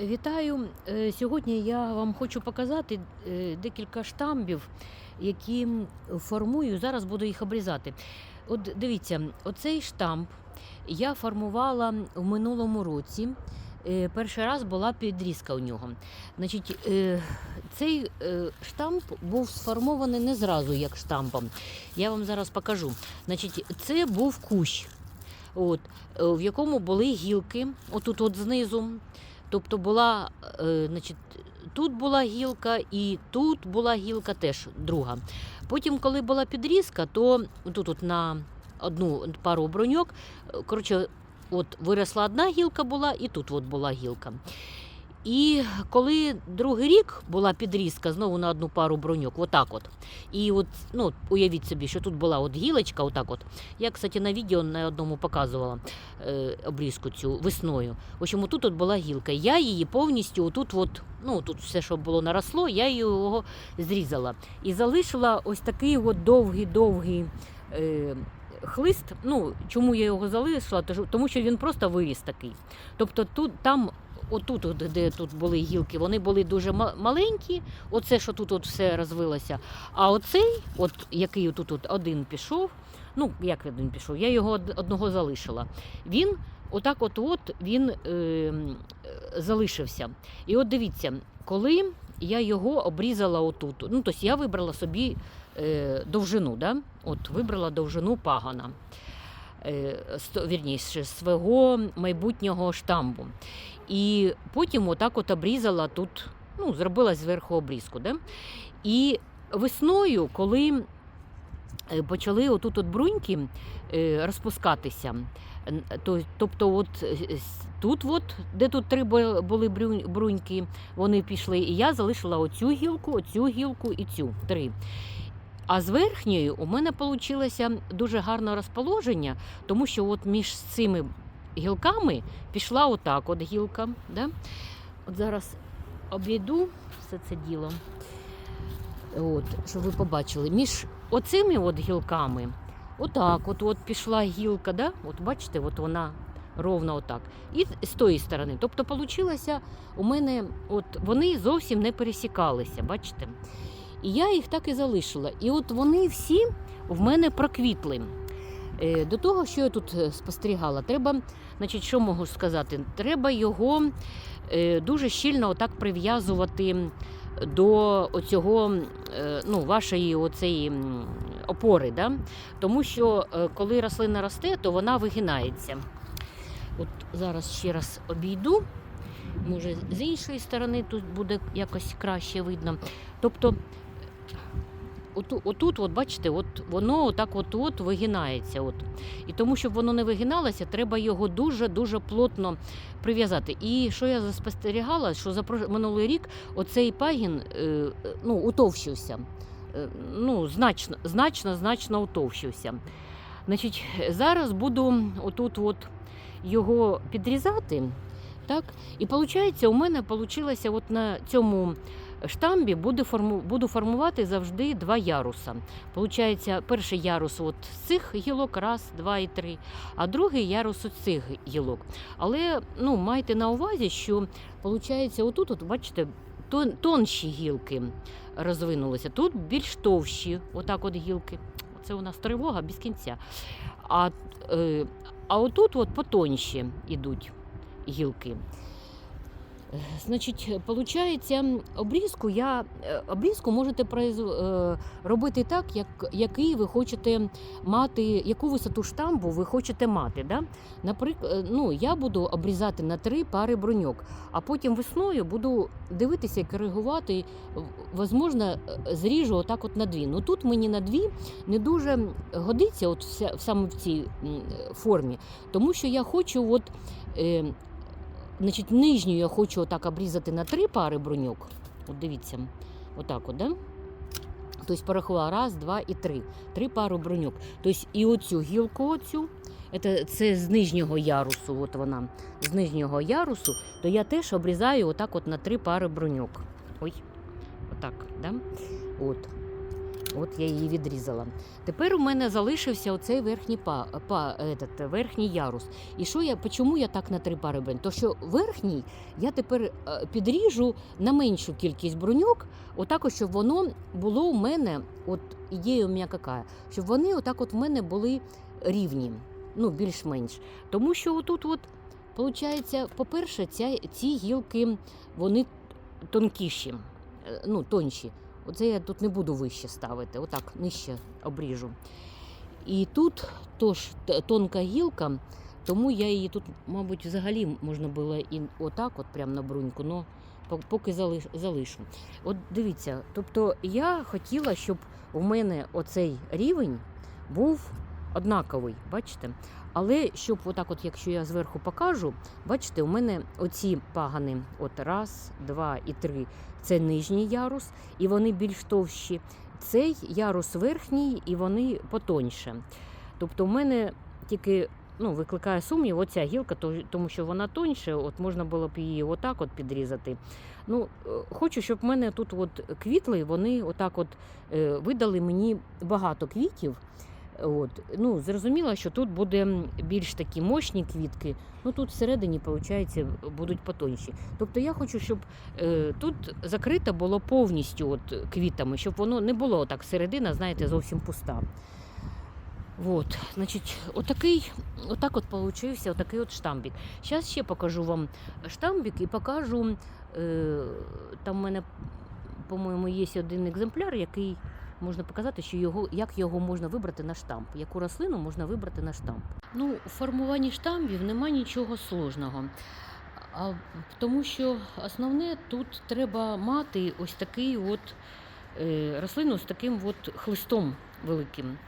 Вітаю! Е, Сьогодні я вам хочу показати е, декілька штамбів, які формую. Зараз буду їх обрізати. От дивіться, оцей штамп я формувала в минулому році. Е, Перший раз була підрізка у нього. Значить, цей штамп був сформований не зразу як штампом. Я вам зараз покажу. Значить, це був кущ, от, в якому були гілки, отут от знизу. Тобто була, е, значить, тут була гілка і тут була гілка теж друга. Потім, коли була підрізка, то тут от на одну пару броньок, е, коротше, от виросла одна гілка була, і тут от була гілка. І коли другий рік була підрізка знову на одну пару броньок, отак от. І от, ну, уявіть собі, що тут була от гілочка, отак от. Я, кстати, на відео на одному показувала е, обрізку цю весною. В общем, тут от була гілка. Я її повністю отут, от, ну тут все, що було наросло, я його зрізала. І залишила ось такий от довгий-довгий. Е, Хлист, ну чому я його залишила? Тому що він просто виріс такий. Тобто тут там, отут, от, де тут були гілки, вони були дуже маленькі. Оце, що тут от все розвилося. А оцей, от який тут от один пішов, ну як він пішов, я його одного залишила. Він отак, от от він е, залишився. І от дивіться, коли я його обрізала отут, ну тобто я вибрала собі е, довжину, да? от вибрала довжину пагана. Е, вірніше, свого майбутнього штамбу. І потім отак от обрізала тут, ну, зробила зверху обрізку. Да? І весною, коли е, почали отут от бруньки е, розпускатися, тобто, от тут, от, де тут три були бруньки, вони пішли, і я залишила оцю гілку, оцю гілку і цю три. А з верхньою у мене вийшло дуже гарне розположення, тому що от між цими гілками пішла отак от гілка. Да? От зараз обійду все це діло, от, щоб ви побачили. Між оцими от гілками, отак, от, от пішла гілка, да? от бачите, от вона ровно отак. І з тої сторони. Тобто, вийшло, у мене от вони зовсім не пересікалися, бачите? І я їх так і залишила. І от вони всі в мене проквітли. Е, До того, що я тут е, спостерігала, треба, значить, що можу сказати? Треба його е, дуже щільно отак прив'язувати до оцього, ну, вашої оцеї опори. Да? Тому що коли рослина росте, то вона вигинається. От зараз ще раз обійду. Може, з іншої сторони тут буде якось краще видно. Тобто, оту- отут, от бачите, от воно отак от, от вигинається. От. І тому, щоб воно не вигиналося, треба його дуже-дуже плотно прив'язати. І що я спостерігала, що за минулий рік оцей пагін е, ну, утовщився. Е, Ну, значно, значно, значно утовщився. Значить, зараз буду отут от його підрізати. Так? І виходить, у мене вийшло от на цьому штамбі буде форму, буду формувати завжди два яруса. Получається, перший ярус от з цих гілок, раз, два і три, а другий ярус з цих гілок. Але ну, майте на увазі, що виходить, отут, от, бачите, тон, тонші гілки розвинулися, тут більш товщі, отак от гілки. Це у нас тривога без кінця. А, е, а отут от потонші йдуть гілки. Е, Значить, виходить, обрізку я е, обрізку можете е, робити так, як, який ви хочете мати, яку висоту штамбу ви хочете мати. Да? Наприклад, ну, я буду обрізати на три пари броньок, а потім весною буду дивитися і коригувати. Е, зріжу отак от на дві. Ну тут мені на дві не дуже годиться, от вся, саме в цій формі, тому що я хочу от. Значить, нижню я хочу отак обрізати на три пари броньок. От дивіться, отак от, да? Тобто порахувала раз, два і три. Три пари броньок. Тобто і оцю гілку, оцю, це, це з нижнього ярусу, от вона, з нижнього ярусу, то я теж обрізаю отак от на три пари броньок. Ой, отак, да? От. От я її відрізала. Тепер у мене залишився оцей верхній па, па, этот, верхній ярус. І що я, чому я так на три пари брень? То що верхній я тепер е, підріжу на меншу кількість бруньок, отак, щоб воно було у мене, от ідея у мене яка, щоб вони отак от в мене були рівні, ну більш-менш. Тому що отут, от, виходить, по-перше, ця, ці гілки вони тонкіші, е, ну, тонші. Оце я тут не буду вище ставити, отак нижче обріжу. І тут тож тонка гілка, тому я її тут, мабуть, взагалі можна було і отак, от прямо на бруньку, але поки залишу. От дивіться, тобто я хотіла, щоб у мене оцей рівень був однаковий, бачите? Але щоб отак, от, якщо я зверху покажу, бачите, у мене оці пагани, от раз, два і три, це нижній ярус, і вони більш товщі. Цей ярус верхній, і вони потоньше. Тобто, у мене тільки ну, викликає сумнів оця гілка, тому що вона тоньше, от можна було б її отак от підрізати. Ну, е, хочу, щоб в мене тут от квітли, вони отак от е, видали мені багато квітів. От. Ну, зрозуміло, що тут буде більш такі мощні квітки, ну тут всередині, виходить, будуть потонші. Тобто я хочу, щоб е, тут закрито було повністю от, квітами, щоб воно не було так середина, знаєте, зовсім пуста. От, значить, отакий, отак от получився отакий от штамбік. Зараз ще покажу вам штамбік і покажу. Е, там в мене, по-моєму, є один екземпляр, який можна показати, що його, як його можна вибрати на штамп, яку рослину можна вибрати на штамп. Ну, у формуванні штампів нема нічого сложного. А, тому що основне тут треба мати ось такий от е, рослину з таким от хлистом великим.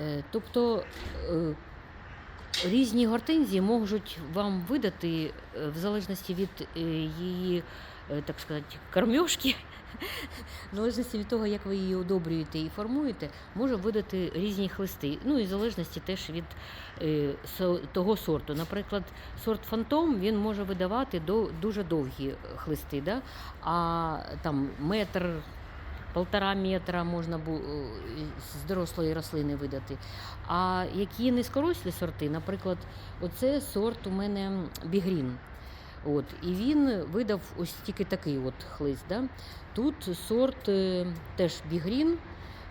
Е, тобто е, різні гортензії можуть вам видати е, в залежності від е, її, так сказати, кормьошки, в залежності від того, як ви її удобрюєте і формуєте, може видати різні хлисти. Ну і в залежності теж від е, того сорту. Наприклад, сорт фантом він може видавати до, дуже довгі хлисти, да? а там метр. Полтора метра можна е, з дорослої рослини видати. А які низькорослі сорти, наприклад, оце сорт у мене бігрін. От, і він видав ось тільки такий от хлист. Да? Тут сорт е, теж бігрін,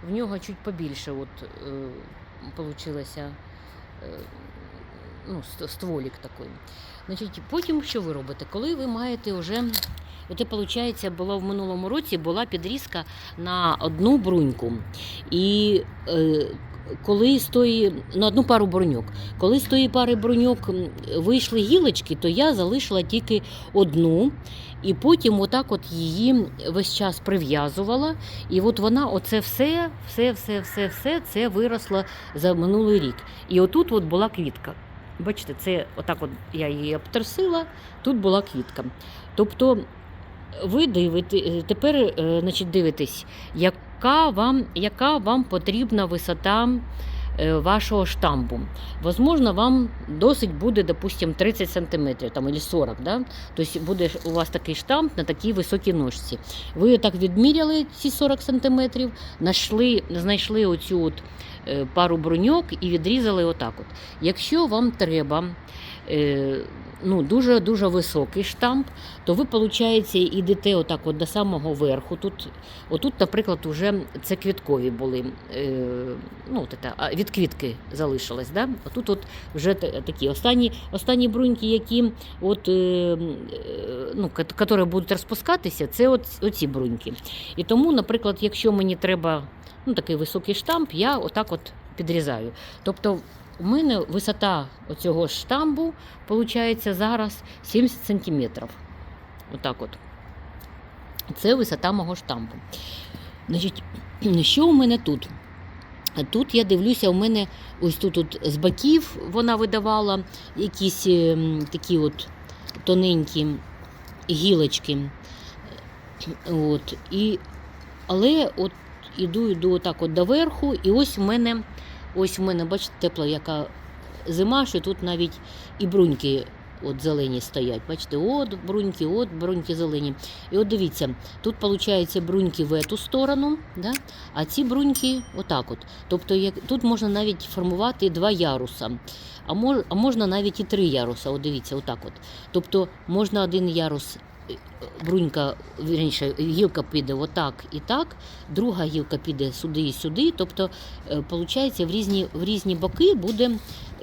в нього чуть побільше от, е, получилося е, ну, стволік такий. Значить, потім що ви робите? Коли ви маєте вже. Оце, виходить, було в минулому році була підрізка на одну бруньку. І е, коли з тої, на одну пару бруньок. Коли з тої пари бруньок вийшли гілочки, то я залишила тільки одну. І потім отак от її весь час прив'язувала. І от вона оце все, все, все, все, все це виросло за минулий рік. І отут от була квітка. Бачите, це отак от я її обтрусила, тут була квітка. Тобто ви дивите, тепер е, значить, дивитесь, яка вам, яка вам потрібна висота е, вашого штампу. Возможно, вам досить буде, допустим, 30 см там, або 40 да? Тобто буде у вас такий штамп на такій високій ножці. Ви так відміряли ці 40 см, знайшли, знайшли оцю от, е, пару броньок і відрізали отак. От. Якщо вам треба е, ну, дуже дуже високий штамп, то ви, виходить, йдете отак от до самого верху. Тут, отут, наприклад, вже це квіткові були. Е, ну, от від квітки залишилось. Да? А тут от вже такі останні, останні бруньки, які от, е, е, ну, які будуть розпускатися, це от, оці бруньки. І тому, наприклад, якщо мені треба ну, такий високий штамп, я отак от підрізаю. Тобто у мене висота оцього штамбу виходить зараз 70 сантиметрів. Отак от. Це висота мого штампу. Значить, що у мене тут? Тут я дивлюся, у мене ось тут от з боків вона видавала якісь ем, такі от тоненькі гілочки. От, і, але от іду, іду отак от до верху, і ось в мене, ось в мене, бачите, тепла яка зима, що тут навіть і бруньки от зелені стоять. Бачите, от бруньки, от бруньки зелені. І от дивіться, тут виходить бруньки в эту сторону, да? а ці бруньки отак. от. Тобто як, тут можна навіть формувати два яруса, а, мож, а можна навіть і три яруса. От дивіться, отак. от. Тобто можна один ярус. Е, Брунька, вірніше, гілка піде отак і так, друга гілка піде сюди і сюди. Тобто, виходить, в різні, в різні боки буде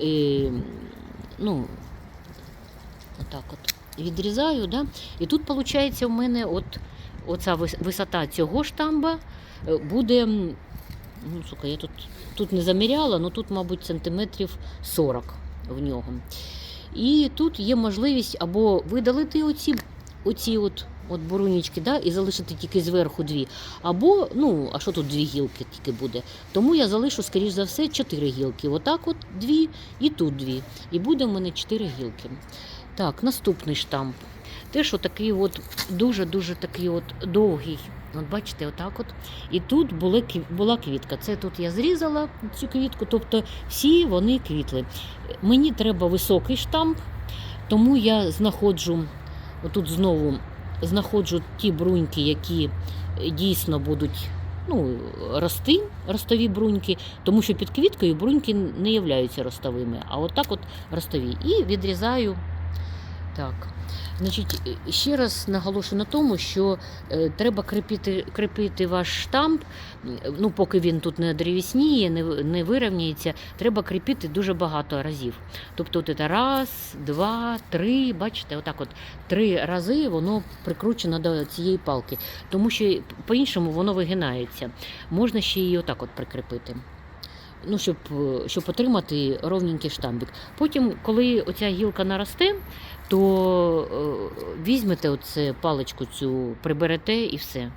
е, ну, отак от відрізаю. Да? І тут, виходить, у мене от, оця висота цього штамба е, буде. Ну, сука, я тут, тут не заміряла, але тут, мабуть, сантиметрів 40 в нього. І тут є можливість або видалити оці, оці от, от бурунічки, да, і залишити тільки зверху дві. Або, ну, а що тут дві гілки тільки буде? Тому я залишу, скоріш за все, чотири гілки. Отак от дві і тут дві. І буде в мене чотири гілки. Так, наступний штамп. Теж отакий от дуже-дуже такий от довгий. От бачите, отак от. І тут була квітка. Це тут я зрізала цю квітку, тобто всі вони квітли. Мені треба високий штамп, тому я знаходжу, отут знову знаходжу ті бруньки, які дійсно будуть ну, рости, ростові бруньки, тому що під квіткою бруньки не являються ростовими, а отак от ростові. І відрізаю. Так. Значить, е, ще раз наголошую на тому, що е, треба кріпити, кріпити ваш штамп, ну, поки він тут не древісніє, не, не вирівняється, треба кріпити дуже багато разів. Тобто, от це раз, два, три, бачите, отак от три рази воно прикручено до цієї палки, тому що по-іншому воно вигинається. Можна ще її отак от прикріпити. Ну, щоб, е, щоб отримати ровненький штамбик. Потім, коли оця гілка наросте, то е, візьмете оце паличку цю, приберете і все.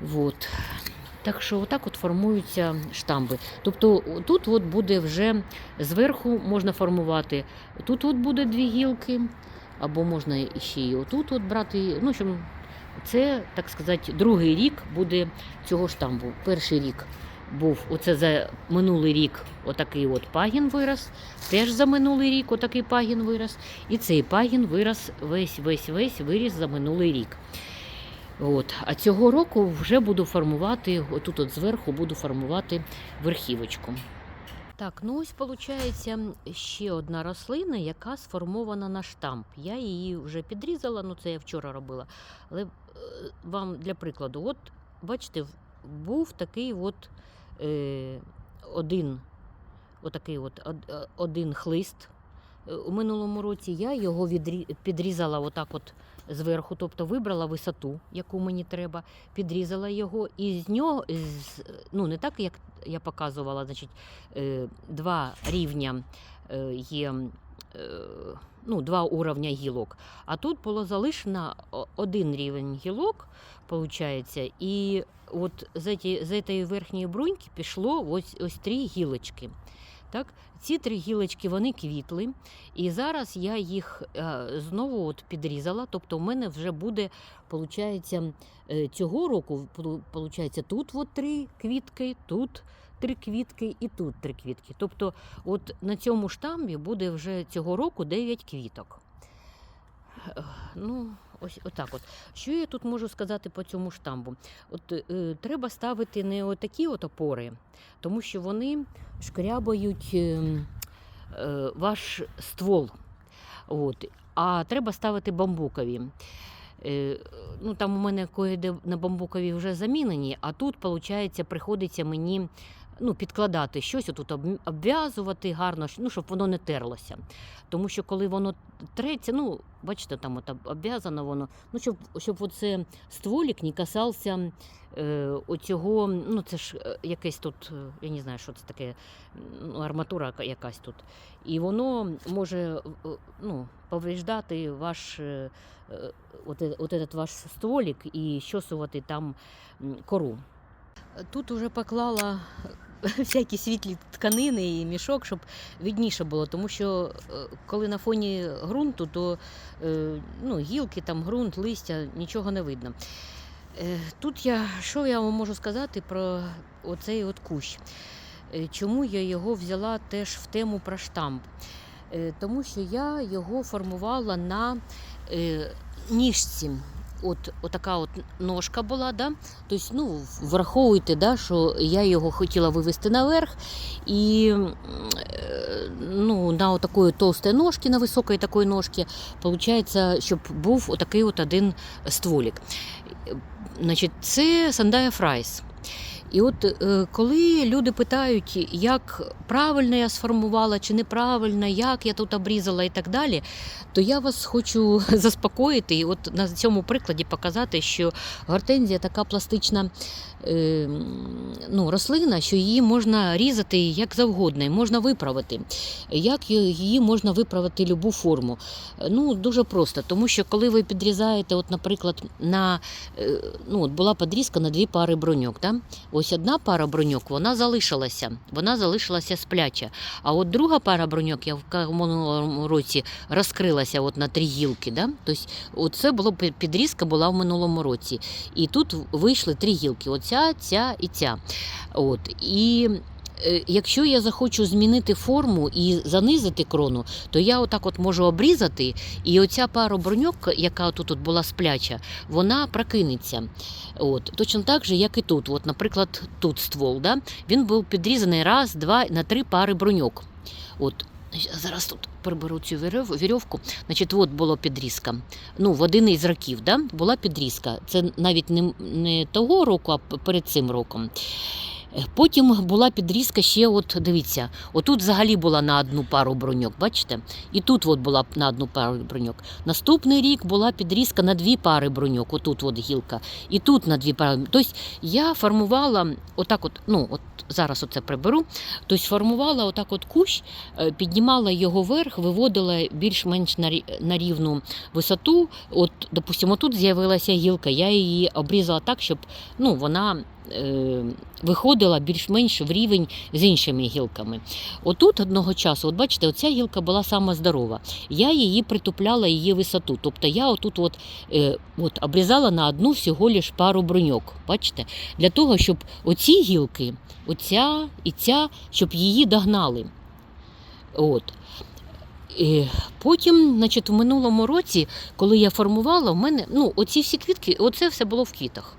Вот. Так що отак от формуються штамби. Тобто тут от буде вже зверху можна формувати. Тут от буде дві гілки, або можна ще й отут от брати. Ну, щоб це, так сказати, другий рік буде цього штамбу. Перший рік був оце за минулий рік отакий от пагін вирос. Теж за минулий рік отакий пагін вирос. І цей пагін вирос весь весь весь виріс за минулий рік. От. А цього року вже буду формувати, отут от зверху буду формувати верхівочку. Так, ну ось виходить ще одна рослина, яка сформована на штамп. Я її вже підрізала, ну це я вчора робила. Але е, вам для прикладу, от бачите, був такий от один, отакий от, е, один хлист. Е, У минулому році я його підрізала отак от зверху, тобто вибрала висоту, яку мені треба, підрізала його, і з нього, ну не так, як я показувала, значить, е, два рівня е, є. Е, Ну, два уровня гілок. А тут було залишено один рівень гілок, виходить, і от з, ці, з цієї верхньої бруньки пішло ось, ось три гілочки. Так? Ці три гілочки вони квітли, і зараз я їх е, знову от підрізала. Тобто, в мене вже буде, виходить, цього року, виходить, тут от три квітки, тут три квітки і тут три квітки. Тобто, от на цьому штамбі буде вже цього року 9 квіток. Ну, ось отак от. Що я тут можу сказати по цьому штамбу? От е, треба ставити не отакі от опори, тому що вони шкрябають е, е, ваш ствол. От. А треба ставити бамбукові. Е, ну, там у мене кое-де на бамбукові вже замінені, а тут, виходить, приходиться мені ну, підкладати щось, тут обв'язувати гарно, ну, щоб воно не терлося. Тому що коли воно треться, ну, бачите, там от обв'язано воно, ну, щоб, щоб оце стволік не касався е, оцього, ну, це ж е, якесь тут, е, я не знаю, що це таке, ну, арматура якась тут. І воно може е, ну, повреждати ваш, е, от, от этот ваш стволік і щосувати там кору. Тут уже поклала всякі світлі тканини і мішок, щоб відніше було, тому що е, коли на фоні ґрунту, то е, ну, гілки, там ґрунт, листя, нічого не видно. Е, Тут я що я вам можу сказати про оцей от кущ? Чому я його взяла теж в тему про штамп? Тому що я його формувала на ніжці. От, отака от ножка була, да? тобто, ну, враховуйте, да, що я його хотіла вивести наверх, і е, ну, на отакої толстої ножки, на високої такої ножки, виходить, щоб був отакий от один стволік. Значить, це Сандая Фрайс. І от е, коли люди питають, як правильно я сформувала чи неправильно, як я тут обрізала і так далі, то я вас хочу заспокоїти і от на цьому прикладі показати, що гортензія така пластична е, ну, рослина, що її можна різати як завгодно, можна виправити. Як її можна виправити любу форму? Ну, дуже просто, тому що коли ви підрізаєте, от, наприклад, на е, ну, от була подрізка на дві пари броньок. Да? Ось одна пара броньок, вона залишилася, вона залишилася спляча. А от друга пара броньок, я в минулому році розкрилася от на три гілки. Да? Тобто, це було підрізка була в минулому році. І тут вийшли три гілки: оця, ця і ця. От. І якщо я захочу змінити форму і занизити крону, то я отак от можу обрізати, і оця пара броньок, яка тут от була спляча, вона прокинеться. От. Точно так же, як і тут. От, наприклад, тут ствол, да? він був підрізаний раз, два, на три пари броньок. От. Зараз тут приберу цю вірьов- вірьовку. Значить, от була підрізка. Ну, в один із років да, була підрізка. Це навіть не, не того року, а перед цим роком. Потім була підрізка ще, от дивіться, отут взагалі була на одну пару броньок, бачите? І тут от була на одну пару броньок. Наступний рік була підрізка на дві пари броньок, отут от гілка, і тут на дві пари. Тобто я формувала отак, от, ну от зараз оце приберу. Тобто формувала отак от кущ, е, піднімала його вверх, виводила більш-менш на рівну висоту. От, допустимо, тут з'явилася гілка, я її обрізала так, щоб ну, вона. Е, Виходила більш-менш в рівень з іншими гілками. Отут одного часу, от бачите, оця гілка була сама здорова. Я її притупляла її висоту. Тобто я отут от, е, от обрізала на одну всього лиш пару броньок. Бачите? Для того, щоб оці гілки, оця і ця, щоб її догнали. От. І потім, значить, в минулому році, коли я формувала, в мене ну, оці всі квітки, оце все було в квітах.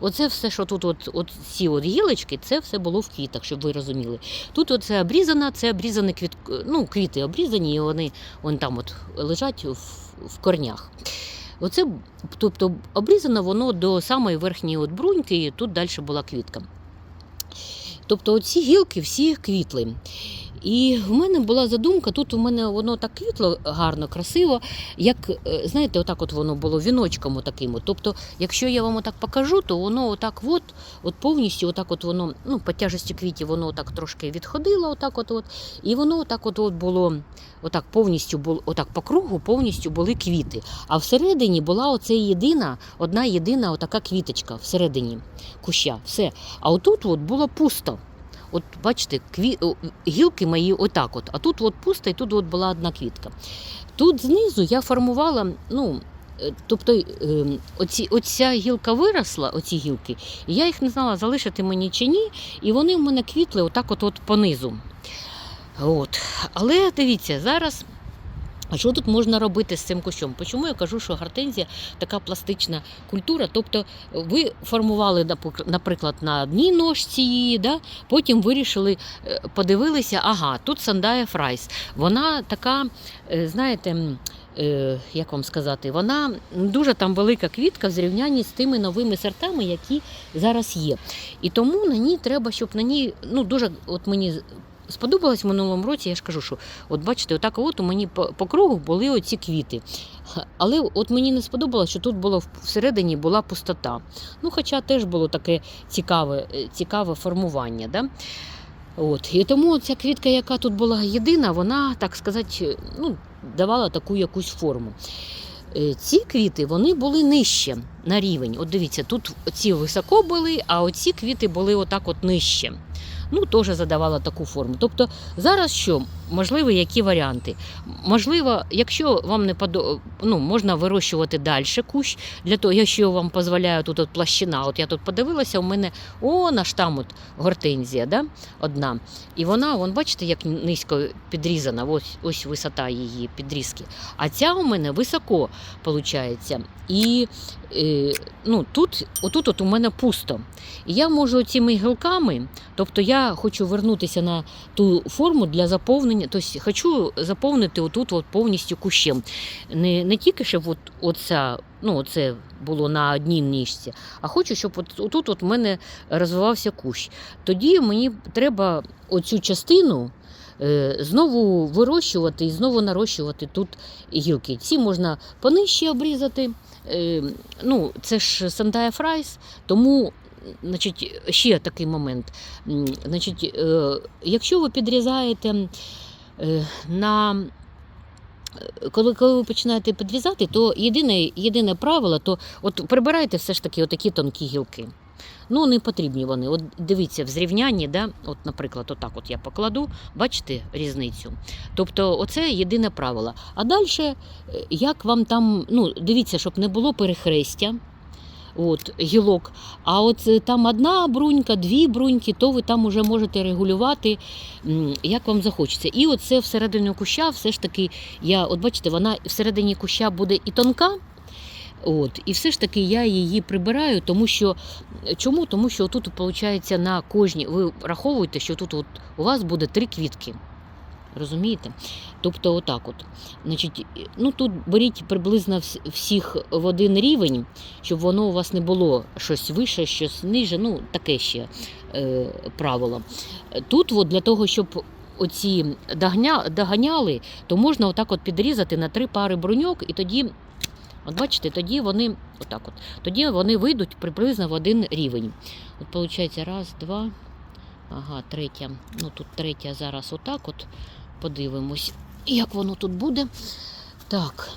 Оце все, що тут, от, от ці от гілочки, це все було в квітах, щоб ви розуміли. Тут оце обрізано, це обрізані квіт, ну, квіти обрізані, і вони вон там от лежать в, в корнях. Оце, тобто, обрізано воно до самої верхньої от бруньки, і тут далі була квітка. Тобто оці гілки всі квітли. І в мене була задумка, тут у мене воно так квітло гарно, красиво, як, е, знаєте, отак от воно було віночком таким. Тобто, якщо я вам отак покажу, то воно отак от, от повністю отак от воно, ну, по тяжесті квітів воно отак трошки відходило, отак от, от, і воно отак от, от було, отак повністю було, отак по кругу повністю були квіти. А всередині була оце єдина, одна єдина отака квіточка всередині куща. Все. А отут от було пусто. От бачите, кві... гілки мої отак от, а тут от пусто, і тут от була одна квітка. Тут знизу я формувала, ну, е, тобто е, оці, оця гілка виросла, оці гілки, і я їх не знала, залишити мені чи ні, і вони в мене квітли отак от, от понизу. От. Але дивіться, зараз. Що тут можна робити з цим кущом? Чому я кажу, що гортензія така пластична культура? Тобто ви формували, наприклад, на одній ножці її, да? потім вирішили, е, подивилися, ага, тут Сандая Фрайс. Вона така, е, знаєте, е, як вам сказати, вона дуже там велика квітка в зрівнянні з тими новими сортами, які зараз є. І тому на ній треба, щоб на ній, ну дуже от мені сподобалось в минулому році, я ж кажу, що от бачите, отак от у мені по, кругу були оці квіти. Але от мені не сподобалося, що тут було всередині була пустота. Ну, хоча теж було таке цікаве, е, цікаве формування. Да? От. І тому ця квітка, яка тут була єдина, вона, так сказати, ну, давала таку якусь форму. Е, Ці квіти вони були нижче на рівень. От дивіться, тут ці високо були, а оці квіти були отак от нижче. Ну, теж задавала таку форму. Тобто зараз що? можливо, які варіанти. Можливо, якщо вам не подо... ну, можна вирощувати далі кущ, для того, якщо вам дозволяє тут от площина. От я тут подивилася, у мене о, наш там от гортензія, да? одна. І вона, вон, бачите, як низько підрізана, ось, ось висота її підрізки. А ця у мене високо виходить. І е, ну, тут, отут от у мене пусто. І я можу цими гілками, тобто я хочу вернутися на ту форму для заповнення, тобто хочу заповнити отут от повністю кущем. Не, не тільки щоб от, оця, ну, оце було на одній ніжці, а хочу, щоб от, отут от в мене розвивався кущ. Тоді мені треба оцю частину. е, Знову вирощувати і знову нарощувати тут гілки. Ці можна понижче обрізати. Е, Ну, це ж Сандая Фрайс, тому значить, ще такий момент. Значить, е, якщо ви підрізаєте е, на е, коли, коли ви починаєте підрізати, то єдине, єдине правило, то от прибирайте все ж таки отакі тонкі гілки. Ну, не потрібні вони. От дивіться, в зрівнянні, да, от, наприклад, отак от я покладу, бачите різницю. Тобто, оце єдине правило. А далі, як вам там, ну, дивіться, щоб не було перехрестя. От, гілок. А от е, там одна брунька, дві бруньки, то ви там уже можете регулювати, як вам захочеться. І оце всередині куща, все ж таки, я, от бачите, вона всередині куща буде і тонка. От, і все ж таки я її прибираю, тому що чому? Тому що тут виходить на кожній, ви раховуєте, що тут от у вас буде три квітки. Розумієте? Тобто, отак от. Значить, ну тут беріть приблизно всіх в один рівень, щоб воно у вас не було щось вище, щось ниже. Ну, таке ще е, правило. Тут, от, для того, щоб оці доганяли, то можна отак от підрізати на три пари бруньок, і тоді, от бачите, тоді вони отак от, тоді вони вийдуть приблизно в один рівень. От виходить, раз, два. Ага, третя. Ну тут третя зараз отак от. Подивимось, як воно тут буде. Так.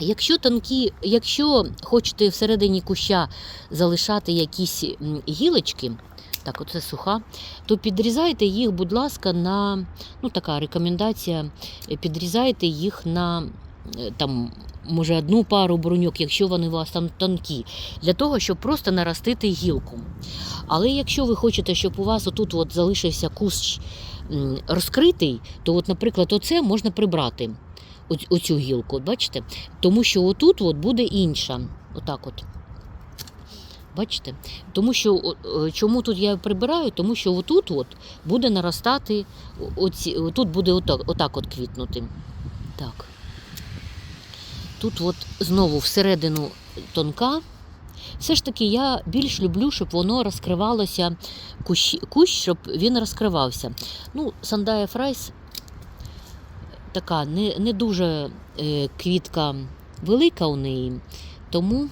Якщо тонкі, якщо хочете всередині куща залишати якісь гілочки, так, оце суха, то підрізайте їх, будь ласка, на ну така рекомендація, підрізайте їх на е, там, може, одну пару бруньок, якщо вони у вас там тонкі, для того, щоб просто наростити гілку. Але якщо ви хочете, щоб у вас отут от залишився кущ розкритий, то, от, наприклад, оце можна прибрати. Оцю гілку, бачите? Тому що отут от буде інша. Отак от. Бачите? Тому що чому тут я прибираю? Тому що отут от буде наростати, оці, тут буде отак, отак от квітнути. Так. Тут от знову всередину тонка. Все ж таки, я більш люблю, щоб воно розкривалося, кущ, кущ щоб він розкривався. Ну, Сандая Фрайс така не, не дуже е, квітка велика у неї, тому,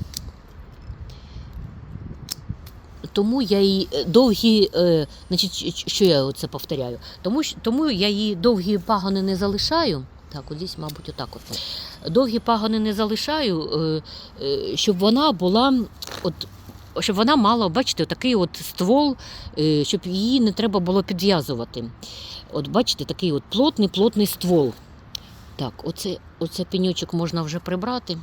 тому я її довгі, е, значить, що я це повторяю? Тому, тому я її довгі пагони не залишаю. Так, от десь, мабуть, отак от. Довгі пагони не залишаю, е, щоб вона була, от, щоб вона мала, бачите, такий от ствол, е, щоб її не треба було підв'язувати. От бачите, такий от плотний, плотний ствол. Так, оце, оце пеньочок можна вже прибрати.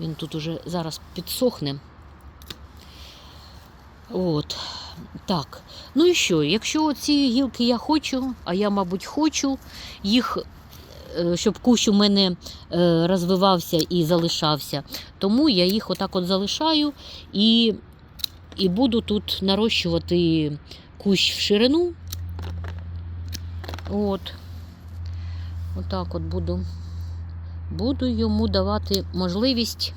Він тут уже зараз підсохне. От. Так. Ну і що? Якщо ці гілки я хочу, а я, мабуть, хочу їх, щоб кущ у мене е, розвивався і залишався, тому я їх отак от залишаю і, і буду тут нарощувати кущ в ширину. От. Отак от буду. Буду йому давати можливість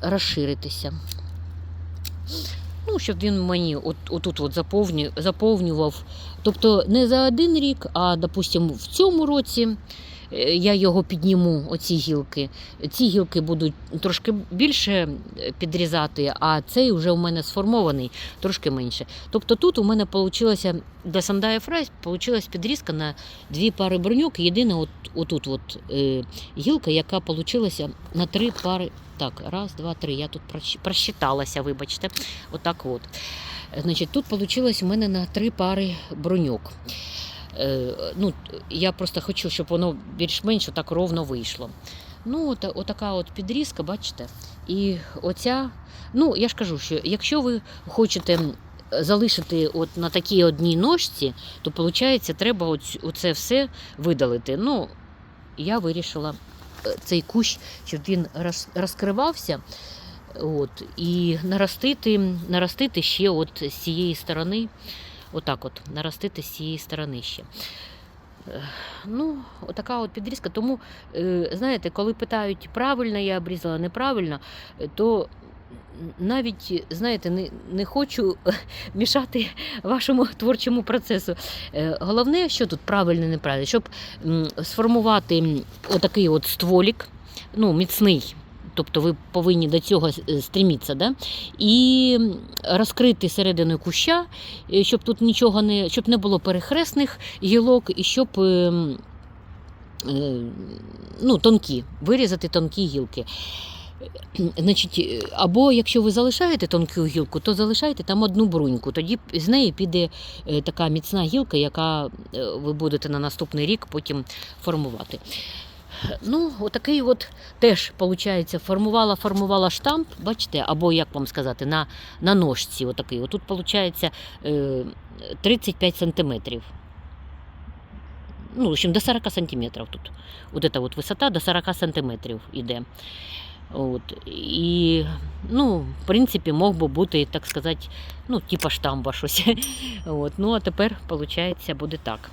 розширитися. Ну, щоб він мені от, отут от заповню, заповнював. Тобто не за один рік, а, допустимо, в цьому році я його підніму, оці гілки. Ці гілки будуть трошки більше е, підрізати, а цей вже у мене сформований трошки менше. Тобто тут у мене вийшло для Сандая Фрайс підрізка на дві пари броньок. Єдине, от, отут от, е, гілка, яка вийшла на три пари. Так, раз, два, три. Я тут просчиталася, вибачте. Отак от. Значить, тут вийшло у мене на три пари броньок. Е, ну, я просто хочу, щоб воно більш-менш так ровно вийшло. Ну, от, отака от підрізка, бачите? І оця, ну, я ж кажу, що якщо ви хочете залишити от на такій одній ножці, то виходить, треба оць- оце все видалити. Ну, я вирішила е, цей кущ, щоб він роз- розкривався. От, і наростити, наростити ще от з цієї сторони, отак от, наростити з цієї сторони ще. Е, Ну, отака от підрізка. Тому, е, знаєте, коли питають, правильно я обрізала, неправильно, е, то навіть, знаєте, не, не хочу мішати вашому творчому процесу. Головне, що тут правильно неправильно, щоб сформувати отакий от стволік, ну, міцний. Тобто ви повинні до цього е, стрімітися, да? і розкрити середину куща, е, щоб тут нічого не, щоб не було перехресних гілок, і щоб е, м, е, ну, тонкі, вирізати тонкі гілки. Значить, або якщо ви залишаєте тонку гілку, то залишайте там одну бруньку. Тоді з неї піде така міцна гілка, яка ви будете на наступний рік потім формувати. Ну, отакий от теж, виходить, формувала, формувала штамп, бачите, або як вам сказати, на, на ножці. Отакий. Отут, виходить, е, 35 сантиметрів. Ну, в общем, до 40 сантиметрів тут. От эта от висота до 40 сантиметрів іде. От. І, ну, в принципі, мог би бути, так сказати, ну, типа штамба щось. От. Ну, а тепер, виходить, буде так.